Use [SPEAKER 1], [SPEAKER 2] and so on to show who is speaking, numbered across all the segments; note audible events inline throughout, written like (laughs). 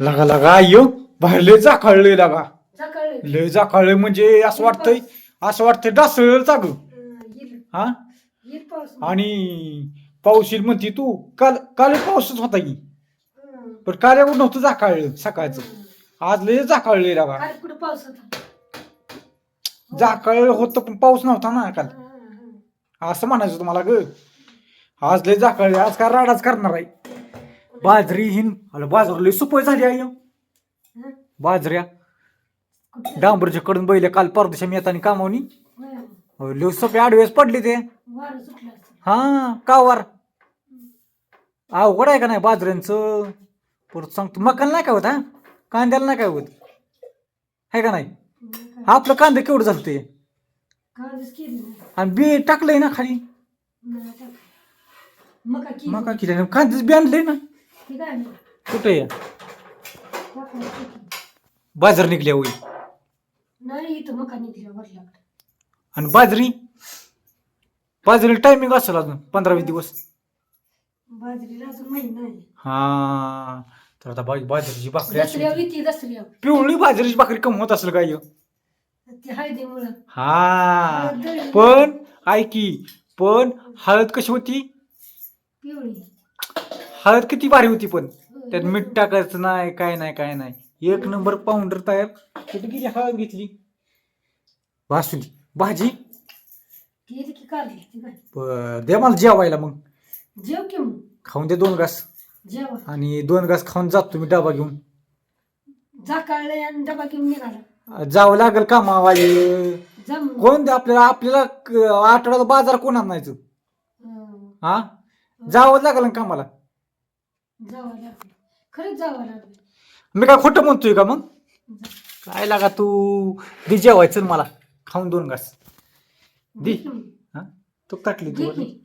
[SPEAKER 1] लगा लगा अय्यो बाहेर लय जाकाळलंय लगा.
[SPEAKER 2] सकाळी
[SPEAKER 1] लय. जाकाळलंय म्हणजे असं वाटतंय असं वाटतंय डासळ चाग
[SPEAKER 2] येईल.
[SPEAKER 1] हा?
[SPEAKER 2] येईल पाऊस
[SPEAKER 1] आणि पाऊस येईल म्हणती तू. काल काल पाऊसच होता की.
[SPEAKER 2] हं.
[SPEAKER 1] पण काल एवढं नव्हतं जाकाळलं सकाळचं. आज लय जाकाळलंय लगा.
[SPEAKER 2] काल कुठं पाऊस होता?
[SPEAKER 1] पण पाऊस नव्हता ना काल.
[SPEAKER 2] हं, हं.
[SPEAKER 1] असं म्हणायचं तुम्हाला ग. आज लय जाकाळले आज का राडाच करणार आहे. बाजरी हिन अरे बाजरी सुपय झाली आहे
[SPEAKER 2] हं?
[SPEAKER 1] बाजऱ्या? डांबरच्या कडून बैल काल परदेशा मी येताना कामावनी. लय सोपे आडवेस पडले ते. हा कावर अवघड आहे का नाही बाजऱ्यांचं परत सांगतो मकाला नाही काय होत हा कांद्याला नाही काय होत आहे का नाही? आपलं कांदे केवढं झालं ते. आणि बी टाकलंय ना खाली.
[SPEAKER 2] मका केलं
[SPEAKER 1] कांदेच बी आणलंय ना. कुठे या. बाजार निघल्या होई
[SPEAKER 2] नाही इथं मका निघल्या
[SPEAKER 1] आणि बाजरी? बाजरी टायमिंग असेल अजून पंधरा वीस दिवस.
[SPEAKER 2] बाजरीला अजून
[SPEAKER 1] हा तर आता बाई बाजरीची भाकरी अशी
[SPEAKER 2] दसऱ्या
[SPEAKER 1] पिवळी बाजरीची भाकरी कम होत असेल काय हा. पण ऐकी पण हळद कशी होती?
[SPEAKER 2] पिवळी.
[SPEAKER 1] हळद किती भारी होती पण. त्यात मीठ टाकायचं नाही काय नाही काय नाही. एक नंबर पावडर तयार. कुठे गेली हळद घेतली? बासुली भाजी?
[SPEAKER 2] की काढली ती काय
[SPEAKER 1] द्या मला जेवायला मग.
[SPEAKER 2] जेव की मग.
[SPEAKER 1] खाऊन दे दोन घास.
[SPEAKER 2] जेवा.
[SPEAKER 1] आणि दोन घास खाऊन जातो तुम्ही डबा घेऊन.
[SPEAKER 2] जाकाळले आणि डबा घेऊन निघाला
[SPEAKER 1] जावं लागेल कामावाले
[SPEAKER 2] जम
[SPEAKER 1] कोण दे आपल्याला? आपल्याला क- आठवड्याला बाजार कोण आणायचं?
[SPEAKER 2] हं.
[SPEAKER 1] हा? जावं लागेल ना कामाला
[SPEAKER 2] जावं लागलं. खरंच जावं लागलं.
[SPEAKER 1] मी काय खोटं म्हणतोय का मग? काय लागा तू? दे जेवायचं मला. खाऊन दोन घास. दे. हा? तू
[SPEAKER 2] दे
[SPEAKER 1] तू.
[SPEAKER 2] की.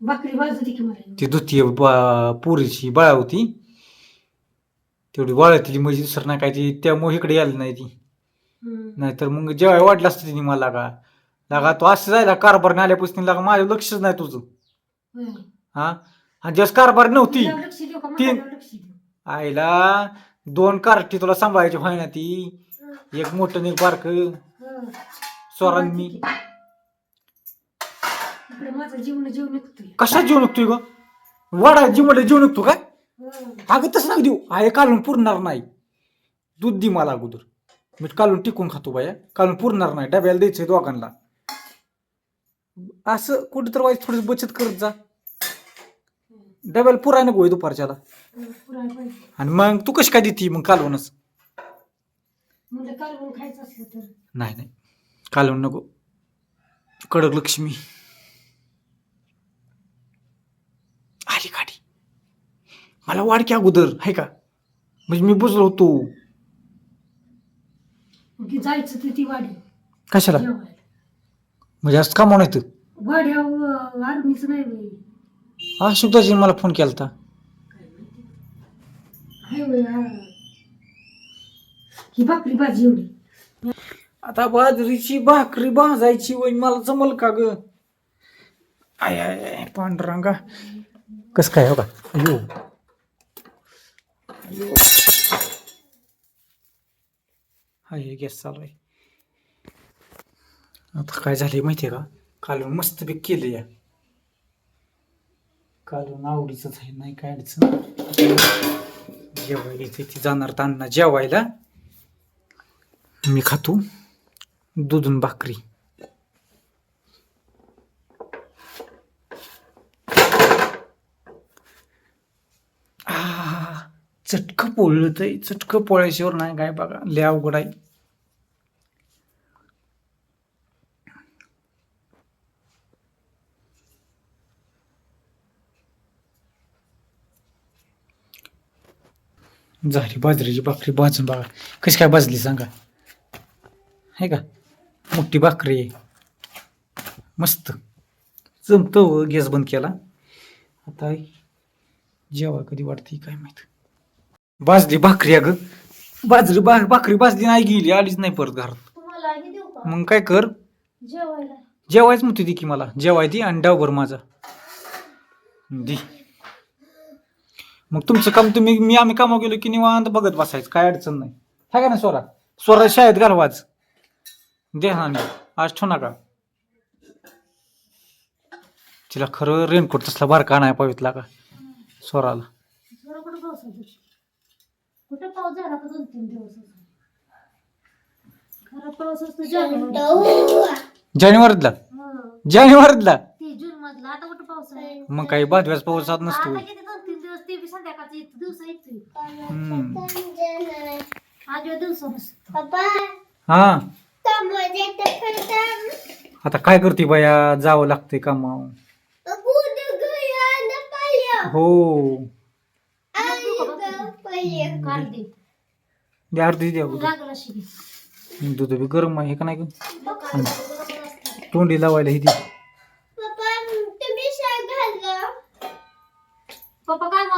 [SPEAKER 2] भाकरी बाजू दे की मला.
[SPEAKER 1] ती दुती पुरीची बाळा होती. तेवढी बाळातली म्हणजे दुसरं नाही काय ती. त्यामुळे इकडे यायला नाही ती. नाहीतर मग जेवाय वाटलं असतं तिने मला लागा. लागा तू असं जायला कारभार आल्यापासून लागा माझं लक्षच नाही तुझं.
[SPEAKER 2] होय.
[SPEAKER 1] हा? आणि जस कारभार नव्हती
[SPEAKER 2] तुझ्यावर लक्ष देऊ का?
[SPEAKER 1] तीन.
[SPEAKER 2] माझ्यावर लक्ष देऊ.
[SPEAKER 1] आईला दोन कार्टी तुला सांभाळायची व्हाय ना ती एक मोठं आणि एक बारक.
[SPEAKER 2] हं.
[SPEAKER 1] स्वरान मी.
[SPEAKER 2] इकडे माझा जीवन जीव निघतोय.
[SPEAKER 1] कशा जीव निघतोय ग? वाडा जीव जीव निघतो काय?
[SPEAKER 2] हं.
[SPEAKER 1] अगं तसं नका देऊ. आहे कालून पुरणार नाही. दूध दे मला अगोदर. मीठ कालून टिकून खातो बाया. कालून पुरणार नाही. डब्याला द्यायचंय दोघांना. असं कुठं तर वाईट थोडी बचत करत जा. डब्याला पुराय नको दुपारच्याला.
[SPEAKER 2] पुरायला पाहिजे.
[SPEAKER 1] आणि मग तू कशी काय देते मग कालवणच?
[SPEAKER 2] म्हणजे कालवून खायचं असलं तर.
[SPEAKER 1] नाही नाही. कालवण नको. कडक लक्ष्मी. आली गाडी. मला वाढ की अगोदर आहे का? म्हणजे मी बुजलो होतो.
[SPEAKER 2] मग जायचं ते ती वाडी.
[SPEAKER 1] कशाला?
[SPEAKER 2] जेवायला.
[SPEAKER 1] म्हणजे असं कामावून येतं.
[SPEAKER 2] वाड्या आर्मीच नाही बाई.
[SPEAKER 1] हा सुद्धाजी मला फोन केला होता
[SPEAKER 2] काय माहिती. हाय बाई, हा. ही भाकरी भाजी एवढी.
[SPEAKER 1] आता बाजरीची भाकरी भाजायची वय मला जमल का ग? आय आय आय, पांडुरंगा. कस काय हो का? अयो. अयो. हाय गॅस चालू आहे. आता काय झाले माहितीये का? कालून मस्त केलं या कालून आवडीच आहे नाही काय अडचण. जेवायला इथे ती जाणार त्यांना जेवायला. मी खातो दुधून भाकरी. आ, चटकं पोळलं तर चटकं पोळ्याशिवर नाही काय बघा लय अवघड आहे. झाली बाजरीची भाकरी भाजून बघा. कशी काय भाजली सांगा. आहे का? मोठी भाकरी. आहे मस्त. जमतं गॅस बंद केला. आता जेव्हा कधी वाटते काय माहीत. भाजली भाकरी अगं. बाजरी बा भाकरी भाजली नाही गेली आलीच नाही परत घरात. मग काय कर.
[SPEAKER 2] जेवायला.
[SPEAKER 1] जेवायच म्हणते ती की मला. जेवाय ती आणि डावभर माझा. दी. मग तुमचं काम तुम्ही मी आम्ही कामावर गेलो की निवांत बघत बसायचं काय अडचण नाही. हाय का ना स्वरा स्वरा शाळेत घालवाच दे ना आज ठेवू नका. तिला खरं रेनकोट तसला बारका नाही पाहिजे का? स्वराला
[SPEAKER 3] थोडं कुठं पाऊस होतो कुठं पाऊस झाला का दोन तीन दिवस खरा पाऊस असतो जानेवारी
[SPEAKER 1] जानेवारीतला?
[SPEAKER 3] हो.
[SPEAKER 1] जानेवारीतला?
[SPEAKER 3] ते जून मधला आता कुठं पाऊस आहे?
[SPEAKER 1] मग काही बादव्याच पावसात नसतो.
[SPEAKER 3] आता किती दोन तीन दिवस ते बी संध्याकाळचे येतो दिवस येतोय
[SPEAKER 1] हम्म.
[SPEAKER 3] आजच्या दिवसा नसतो
[SPEAKER 1] हा. आता काय करते बाया? जावं लागतंय कामावर हो.
[SPEAKER 3] काल दे
[SPEAKER 1] द्या अर्धी द्या दूध बी गरम आहे का नाही तोंडी लावायला ही दी.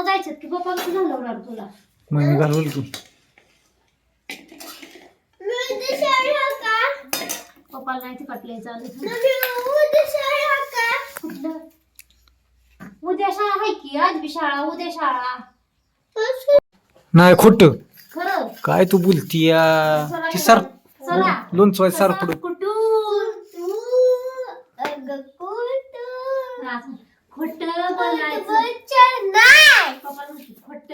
[SPEAKER 3] जायचं की पप्पा कसं घालवणार तुला?
[SPEAKER 1] मग घालवल की.
[SPEAKER 3] पप्पाला नाही ते कटले चालेल कुठलं? उद्या शाळा आहे की आज बी शाळा उद्या शाळा.
[SPEAKER 1] नाही खोट.
[SPEAKER 3] खरं?
[SPEAKER 1] काय तू बोलती या ती सर
[SPEAKER 3] चला.
[SPEAKER 1] लोणचं सर पुढं
[SPEAKER 3] कुठून खोट बोलायचं पप्पा खोट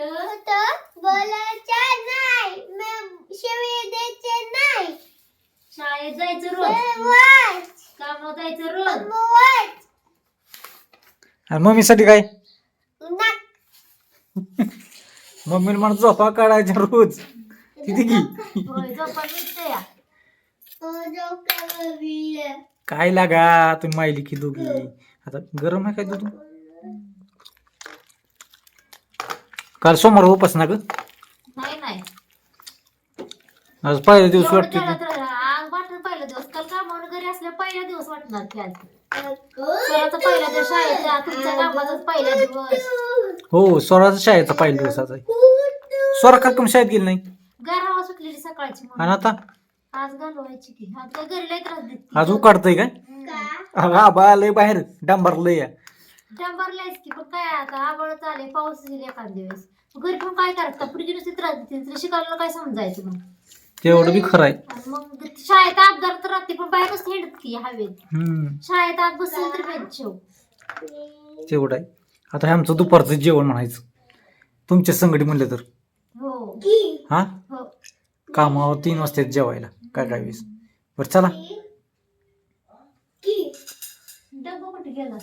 [SPEAKER 3] शाळेत जायचं रोज कामावर जायचं रोज
[SPEAKER 1] आणि मम्मीसाठी काय? (laughs) मम्मीला म्हणा झोपा काढायच्या रोज. तिथे की?
[SPEAKER 3] या.
[SPEAKER 1] काय लागा तुम्ही माहिली की दोघी. आता गरम आहे काय दूध? काल सोमवार उपास ना ग? आज पहिला दिवस वाटते
[SPEAKER 3] पहिला दिवस. काल कामावर घरी असल्या पहिला दिवस वाटणार की आज. स्वराचा पहिला दिवस शाळेचा तुमच्या कामाचाच पहिला दिवस.
[SPEAKER 1] हो स्वराचा शाळेचा पहिला दिवसाचा आहे स्वरा का कम शाळेत गेली नाही?
[SPEAKER 3] गारावा सुटलेली सकाळची म्हणून.
[SPEAKER 1] आणि आता?
[SPEAKER 3] आज घालवायची की आज काय घरी लय त्रास देते.
[SPEAKER 1] आज उकाडतंय काय? हा बा लय बाहेर डांबर लय आहे.
[SPEAKER 3] डंबरलायच की पण काय आता? आबळ चाले पाऊस येईल एखाद दिवस. घरी पण काय करायचं पुढे नुसती त्रास देते तिला शिकायला काय समजायचं मग?
[SPEAKER 1] तेवढं बी खरं आहे.
[SPEAKER 3] आणि मग शाळेत अपघात तर राहते पण बाहेर कसं हिंडत की हवेत.
[SPEAKER 1] हम्म.
[SPEAKER 3] शाळेत आत बसेल तर
[SPEAKER 1] तेवढं आहे. आता हे आमचं दुपारचं जेवण म्हणायचं. तुमच्या संगडी म्हणलं तर.
[SPEAKER 3] हो.
[SPEAKER 1] हा?
[SPEAKER 3] हो.
[SPEAKER 1] कामावर तीन वाजता जेवायला काय काय वेळेस. बरं चला.
[SPEAKER 3] डब्बा कुठे गेला?